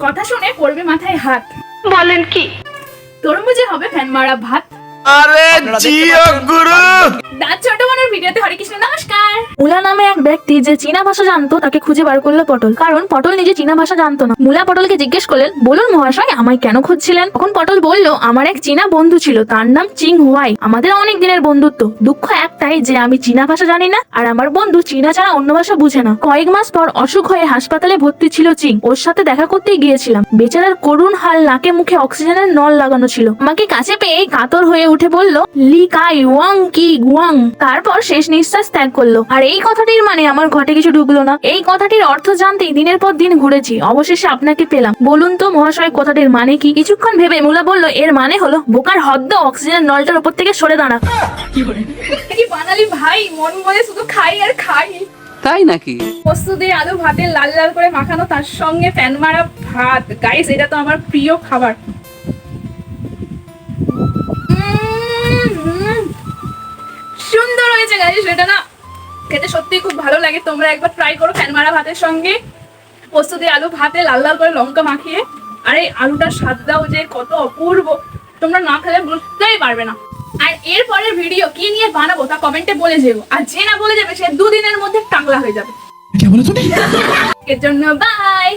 কথা শুনে পড়বে মাথায় হাত। বলেন কি? তরমুজে হবে ফ্যান মারা ভাত। আরে জিও গুরু! দাঁত ছোট বোনের ভিডিওতে হরে কৃষ্ণ, নমস্কার। মুলা নামে এক ব্যক্তি যে চীনা ভাষা জানতো, তাকে খুঁজে বার করল পটল। কারণ পটল নিজে চীনা ভাষা জানতো না। মুলা পটলকে জিজ্ঞেস করলেন, বলুন মহাশয়, আমায় কেন খুঁজছিলেন? তখন পটল বলল, আমার এক চীনা বন্ধু ছিল, তার নাম চিং হুয়াই আমাদের অনেক দিনের বন্ধুত্ব। দুঃখ একটাই যে আমি চীনা ভাষা জানি না, আর আমার বন্ধু চীনা ছাড়া অন্য ভাষা বুঝে না। কয়েক মাস পর অসুখ হয়ে হাসপাতালে ভর্তি ছিল চিং। ওর সাথে দেখা করতেই গিয়েছিলাম। বেচারার করুণ হাল নাকে মুখে অক্সিজেনের নল লাগানো ছিল। আমাকে কাছে পেয়ে কাতর হয়ে উঠে বলল লি কাই ওয়াং কি গুয়াং? তারপর শেষ নিঃশ্বাস ত্যাগ করল। আর এই কথাটির মানে আমার ঘটে কিছু ঢুকলো না। এই কথাটির অর্থ জানতেই দিনের পর দিন ঘুরেছি। অবশেষে আপনাকে পেলাম। বলুন তো মহাশয় কথাটির মানে কি? কিছুক্ষণ ভেবে মুলা বলল এর মানে হলো বোকার হদ্দ অক্সিজেন নলটার উপর থেকে সরে দাঁড়া। কি বাঙালি ভাই মন বলে শুধু খাই আর খাই। তাই নাকি? পোস্ত দিয়ে আলু ভাতে লাল লাল করে মাখানো তার সঙ্গে ফ্যান মারা ভাত। গাইস এটা তো আমার প্রিয় খাবার। সুন্দর হয়েছে গাইস এটা না খেতে সত্যি খুব ভালো লাগে। তোমরা একবার ট্রাই করো ফ্যান মারা ভাতের সঙ্গে। পোস্ত দিয়ে আলু ভাতে লাল লাল করে লঙ্কা মাখিয়ে। আর এই আলুটার স্বাদটাও যে কত অপূর্ব। তোমরা না খেলে বুঝতেই পারবে না। আর এর পরের ভিডিও কি নিয়ে বানাবো তা কমেন্টে বলে যেও। আর যে না বলে যাবে সে দুদিনের মধ্যে টাংলা হয়ে যাবে। এর জন্য বাই